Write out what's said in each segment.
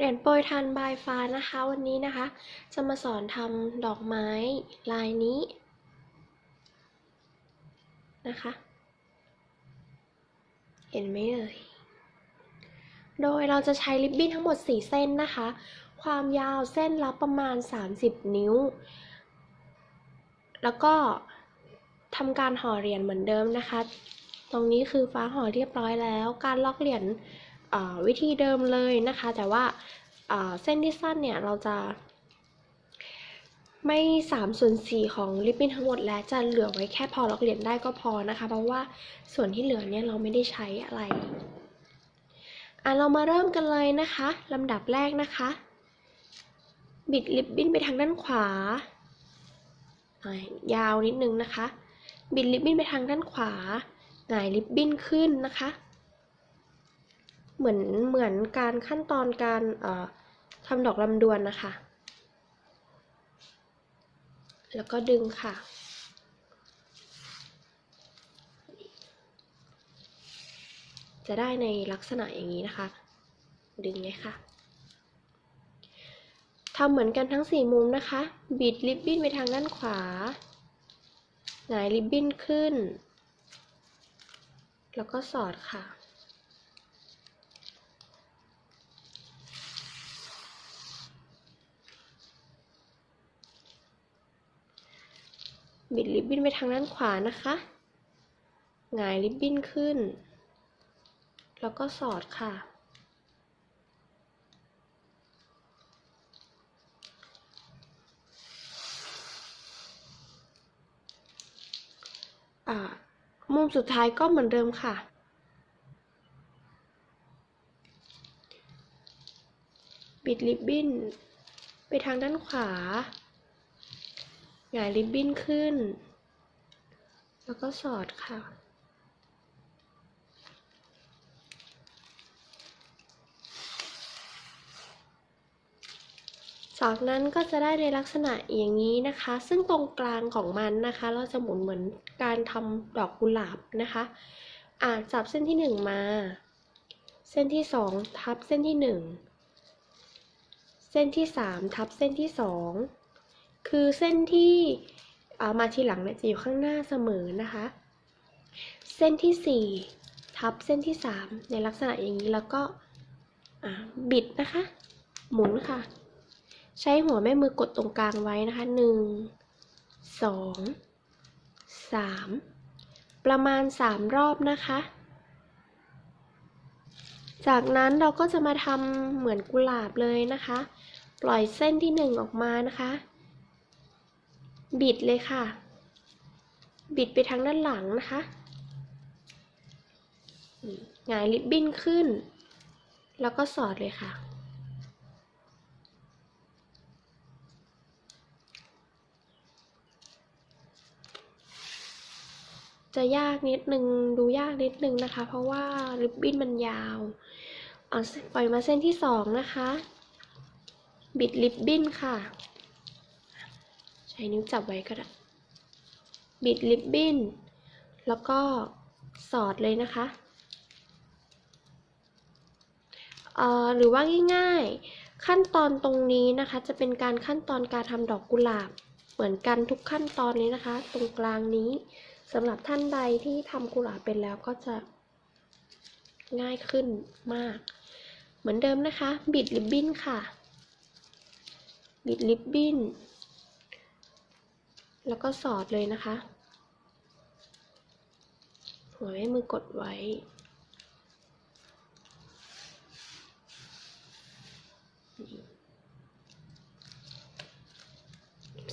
เหรียนโปรยทานบายฟ้านะคะ วันนี้นะคะ จะมาสอนทำดอกไม้ลายนี้นะคะ เห็นไหมเอ่ยโดยเราจะใช้ริบบิ้นทั้งหมด 4 เส้นนะคะ ความยาวเส้นละประมาณ 30 นิ้ว แล้วก็ทำการห่อเหรียญเหมือนเดิมนะคะ ตรงนี้คือฟ้าห่อเรียบร้อยแล้ว การล็อกเหรียญ วิธีเดิมเลยนะคะ แต่ว่าเส้นที่สั้นเนี่ยเราจะไม่3ส่วน4ของริบบิ้นทั้งหมดแล้วจะเหลือไว้แค่พอล็อกเหรียญได้ก็พอนะคะ เพราะว่าส่วนที่เหลือเนี่ยเราไม่ได้ใช้อะไรอะเรามาเริ่มกันเลยนะคะลำดับแรกนะคะ บิดริบบิ้นไปทางด้านขวาอะยาวนิดนึงนะคะ บิดริบบิ้นไปทางด้านขวาหงายริบบิ้นขึ้นนะคะ เหมือนเหมือนการขั้นตอนการเอ่อทำดอกลำดวนนะคะ แล้วก็ดึงค่ะ จะได้ในลักษณะอย่างนี้นะคะ ดึงเลยค่ะทำเหมือนกันทั้งสี่มุมนะคะ บิดริบบิ้นไปทางด้านขวา หงายริบบิ้นขึ้น แล้วก็สอดค่ะ บิดริบบิ้นไปทางด้านขวานะคะหงายริบบิ้นขึ้น แล้วก็สอดค่ะอ่ามุมสุดท้ายก็เหมือนเดิมค่ะ บิดริบบิ้นไปทางด้านขวา หงายริบบิ้นขึ้น แล้วก็สอดค่ะจากนั้นก็จะได้ในลักษณะอย่างนี้นะคะ ซึ่งตรงกลางของมันนะคะ เราจะหมุนเหมือนการทำดอกกุหลาบนะคะอ่าจับเส้นที่หนึ่งมา เส้นที่สองทับเส้นที่หนึ่งเส้นที่สามทับเส้นที่สอง คือเส้นที่เอามาทีหลังเนี่ยจะอยู่ข้างหน้าเสมอนะคะ เส้นที่สี่ทับเส้นที่สามในลักษณะอย่างนี้แล้วก็บิดนะคะ หมุนค่ะ ใช้หัวแม่มือกดตรงกลางไว้นะคะหนึ่งสองสามประมาณสามรอบนะคะ จากนั้นเราก็จะมาทำเหมือนกุหลาบเลยนะคะ ปล่อยเส้นที่หนึ่งออกมานะคะ บิดเลยค่ะ บิดไปทางด้านหลังนะคะหงายริบบิ้นขึ้น แล้วก็สอดเลยค่ะ จะยากนิดนึงดูยากนิดนึงนะคะ เพราะว่าริบบิ้นมันยาวปล่อยมาเส้นที่สองนะคะ บิดริบบิ้นค่ะ ช้นิ้วจับไว้ก็ได้ บิดริบบิ้น แล้วก็สอดเลยนะคะเอ่อหรือว่าง่ายๆ ขั้นตอนตรงนี้นะคะ จะเป็นการขั้นตอนการทำดอกกุหลาบ เหมือนกันทุกขั้นตอนเลยนะคะ ตรงกลางนี้สำหรับท่านใดที่ทำกุหลาบเป็นแล้วก็จะง่ายขึ้นมาก เหมือนเดิมนะคะ บิดริบบิ้นค่ะ บิดริบบิ้น แล้วก็สอดเลยนะคะ หัวแม่มือกดไว้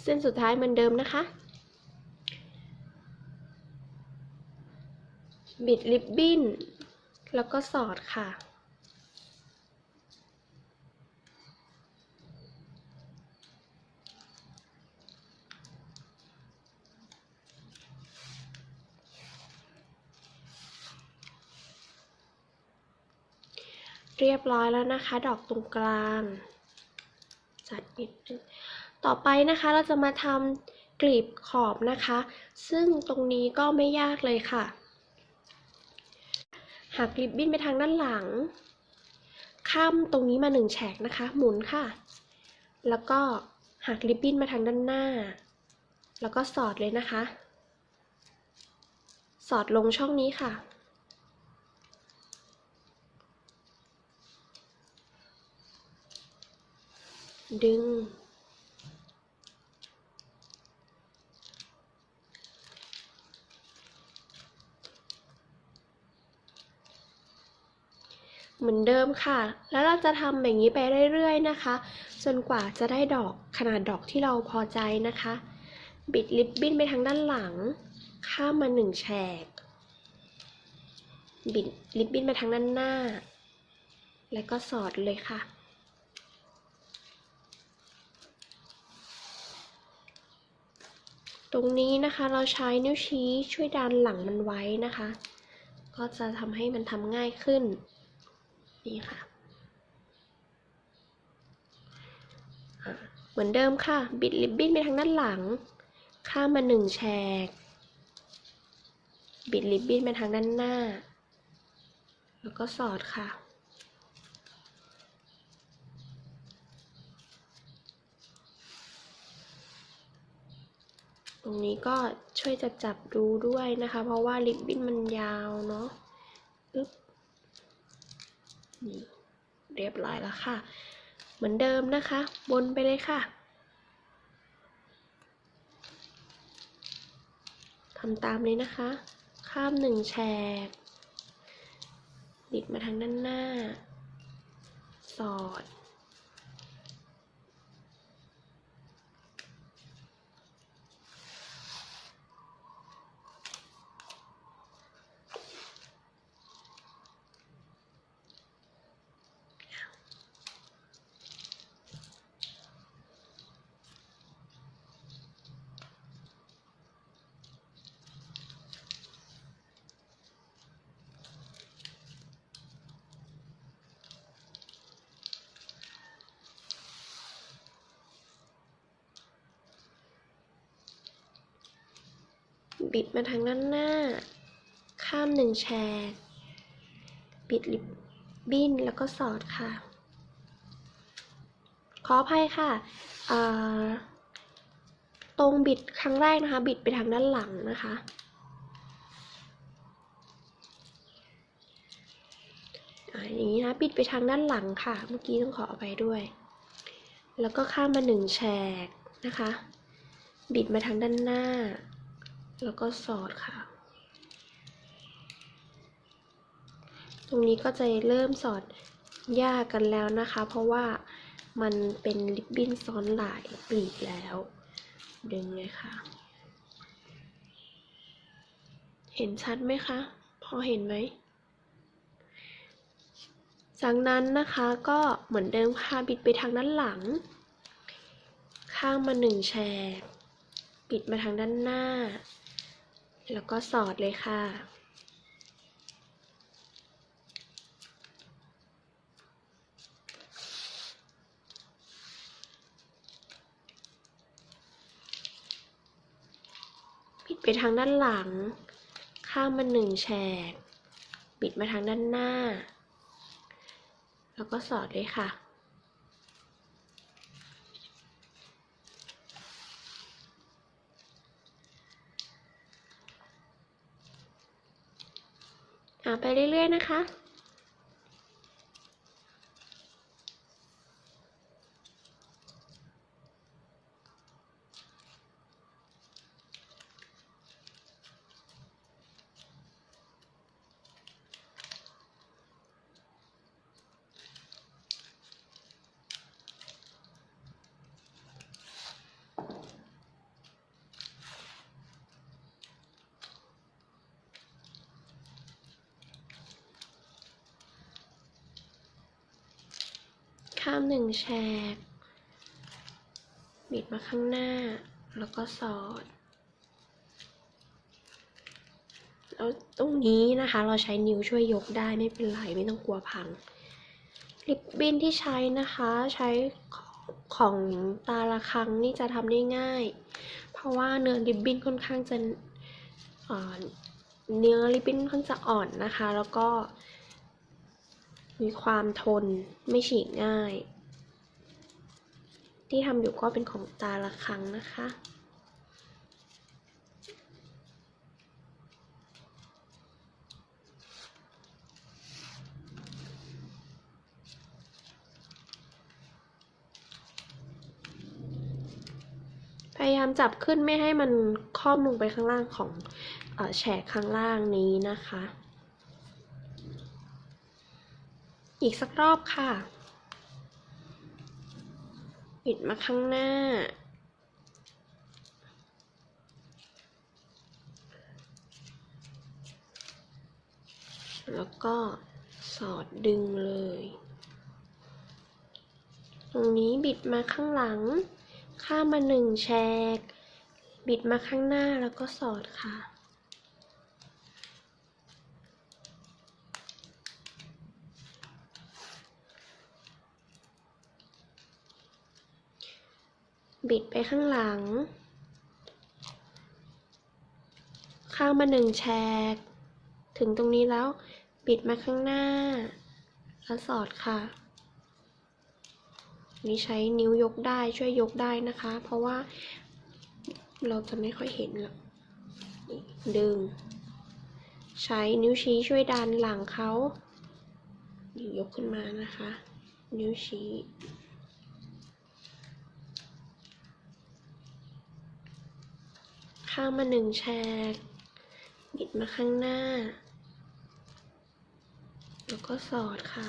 เส้นสุดท้ายเหมือนเดิมนะคะ บิดริบบิ้น แล้วก็สอดค่ะ เรียบร้อยแล้วนะคะ ดอกตรงกลาง จัดนิดนึงต่อไปนะคะเราจะมาทำกลีบขอบนะคะ ซึ่งตรงนี้ก็ไม่ยากเลยค่ะหักริบบิ้นไปทางด้านหลัง ข้ามตรงนี้มาหนึ่งแฉกนะคะ หมุนค่ะ แล้วก็หักริบบิ้นมาทางด้านหน้า แล้วก็สอดเลยนะคะ สอดลงช่องนี้ค่ะ ดึง เหมือนเดิมค่ะ แล้วเราจะทำแบบนี้ไปเรื่อยๆนะคะ จนกว่าจะได้ดอกขนาดดอกที่เราพอใจนะคะ บิดริบบิ้นไปทางด้านหลัง ข้ามมาหนึ่งแฉก บิดริบบิ้นมาทางด้านหน้า แล้วก็สอดเลยค่ะ ตรงนี้นะคะเราใช้นิ้วชี้ช่วยดันหลังมันไว้นะคะ ก็จะทำให้มันทำง่ายขึ้น นี่ค่ะ เหมือนเดิมค่ะ บิดริบบิ้นไปทางด้านหลัง ข้ามมาหนึ่งแฉก บิดริบบิ้นไปทางด้านหน้า แล้วก็สอดค่ะ รงนี้ก็ช่วยจับจับดูด้วยนะคะ เพราะว่าริบบิ้นมันยาวเนาะอึ๊บนี่เรียบร้อยแล้วค่ะ เหมือนเดิมนะคะ บนไปเลยค่ะทำตามเลยนะคะ ข้ามหนึ่งแฉกบิดมาทางด้านหน้า สอด บิดมาทางด้านหน้า ข้ามหนึ่งแฉกบิดลิบบิ้นแล้วก็สอดค่ะ ขออภัยค่ะ ตรงบิดครั้งแรกนะคะ บิดไปทางด้านหลังนะคะอ่าอย่างนี้นะ บิดไปทางด้านหลังค่ะ เมื่อกี้ต้องขออภัยด้วย แล้วก็ข้ามมาหนึ่งแฉกนะคะ บิดมาทางด้านหน้า แล้วก็สอดค่ะ ตรงนี้ก็จะเริ่มสอดยากกันแล้วนะคะ เพราะว่ามันเป็นลิปบิ้นซ้อนหลายปลีกแล้ว ดึงเลยค่ะ เห็นชัดไหมคะ พอเห็นไหมจากนั้นนะคะก็เหมือนเดิมค่ะบิดไปทางด้านหลัง ข้างมาหนึ่งแฉกบิดมาทางด้านหน้า แล้วก็สอดเลยค่ะบิดไปทางด้านหลัง ข้างมาหนึ่งแฉกบิดมาทางด้านหน้า แล้วก็สอดเลยค่ะ หาไปเรื่อยๆนะคะ ข้ามหนึ่งแฉก บิดมาข้างหน้า แล้วก็สอด แล้วตรงนี้นะคะเราใช้นิ้วช่วยยกได้ไม่เป็นไรไม่ต้องกลัวพังริบบิ้นที่ใช้นะคะใช้ของตาละครังนี่จะทำได้ง่าย เพราะว่าเนื้อริบบิ้นค่อนข้างจะเนื้อริบบิ้นค่อนข้างจะอ่อนนะคะ แล้วก็ มีความทนไม่ฉีกง่าย ที่ทำอยู่ก็เป็นของตาละครั้งนะคะ พยายามจับขึ้นไม่ให้มันครอบลงไปข้างล่างของอแฉกข้างล่างนี้นะคะ อีกสักรอบค่ะ ปิดมาข้างหน้า แล้วก็สอดดึงเลย ตรงนี้บิดมาข้างหลัง ข้ามมาหนึ่งแฉก บิดมาข้างหน้าแล้วก็สอดค่ะ บิดไปข้างหลังข้ามมาหนึ่งแฉก ถึงตรงนี้แล้วบิดมาข้างหน้า แล้วสอดค่ะ นี่ใช้นิ้วยกได้ช่วยยกได้นะคะ เพราะว่าเราจะไม่ค่อยเห็นหรอกนี่ดึง ใช้นิ้วชี้ช่วยดันหลังเขานี่ยกขึ้นมานะคะ นิ้วชี้ ข้ามาหนึ่งแฉกบิดมาข้างหน้า แล้วก็สอดค่ะ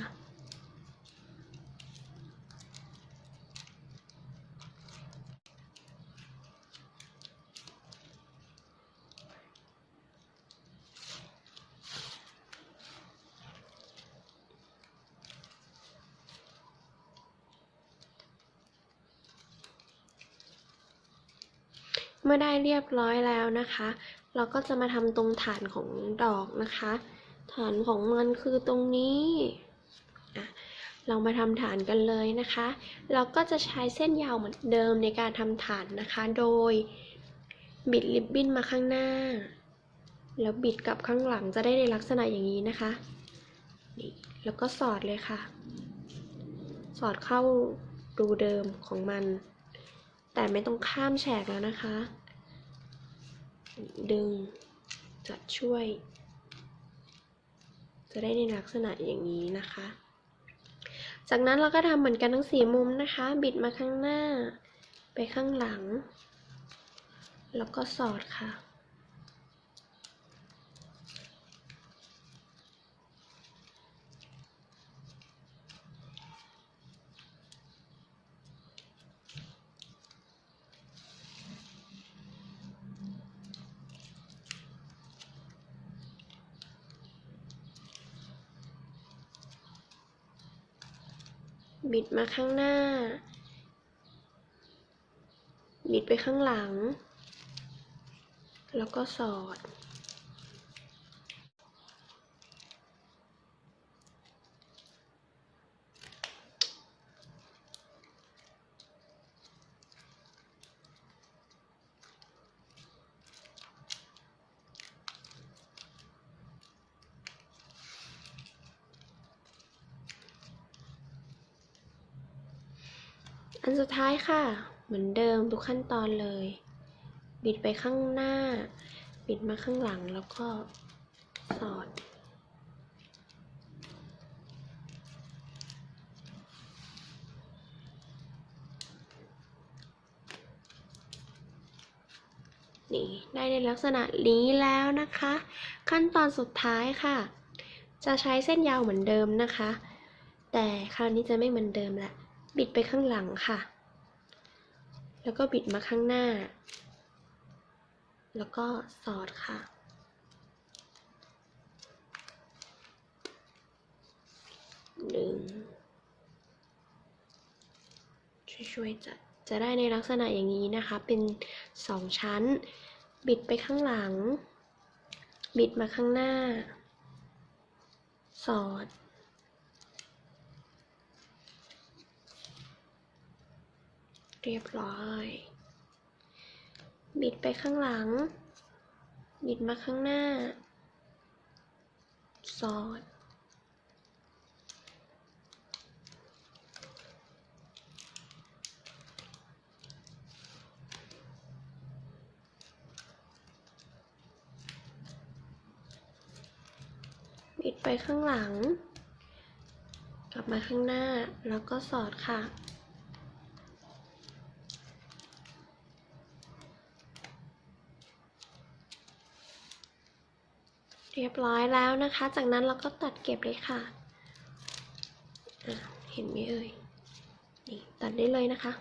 เมื่อได้เรียบร้อยแล้วนะคะ เราก็จะมาทำตรงฐานของดอกนะคะ ฐานของมันคือตรงนี้อะเรามาทำฐานกันเลยนะคะ เราก็จะใช้เส้นยาวเหมือนเดิมในการทำฐานนะคะ โดยบิดริบบิ้นมาข้างหน้า แล้วบิดกลับข้างหลังจะได้ในลักษณะอย่างนี้นะคะนี่แล้วก็สอดเลยค่ะ สอดเข้ารูเดิมของมัน แต่ไม่ต้องข้ามแฉกแล้วนะคะ ดึงจะช่วย จะได้ในลักษณะอย่างนี้นะคะ จากนั้นเราก็ทำเหมือนกันทั้งสี่มุมนะคะ บิดมาข้างหน้า ไปข้างหลัง แล้วก็สอดค่ะ บิดมาข้างหน้า บิดไปข้างหลัง แล้วก็สอด อันสุดท้ายค่ะ เหมือนเดิมทุกขั้นตอนเลย บิดไปข้างหน้า บิดมาข้างหลังแล้วก็สอด นี่ได้ในลักษณะนี้แล้วนะคะ ขั้นตอนสุดท้ายค่ะ จะใช้เส้นยาวเหมือนเดิมนะคะ แต่คราวนี้จะไม่เหมือนเดิมละ บิดไปข้างหลังค่ะ แล้วก็บิดมาข้างหน้า แล้วก็สอดค่ะ ดึง ช่วยๆจะจะได้ในลักษณะอย่างนี้นะคะ เป็นสองชั้น บิดไปข้างหลัง บิดมาข้างหน้า สอด เรียบร้อย บิดไปข้างหลัง บิดมาข้างหน้า สอด บิดไปข้างหลัง กลับมาข้างหน้าแล้วก็สอดค่ะ ยบร้อยแล้วนะคะ จากนั้นเราก็ตัดเก็บเลยค่ะะเห็นไหมเอ่ย นี่ตัดได้เลยนะคะ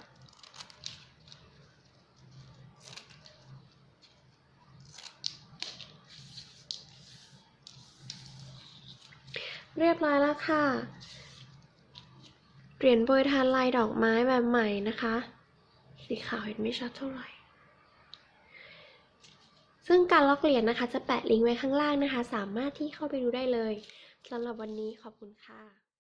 เรียบร้อยแล้วค่ะ เหรียญโปรยทานลายดอกไม้แบบใหม่นะคะ สีขาวเห็นไม่ชัดเท่าไหร่ ซึ่งการล็อกเหรียญนะคะ จะแปะลิงก์ไว้ข้างล่างนะคะ สามารถที่เข้าไปดูได้เลยสำหรับวันนี้ขอบคุณค่ะ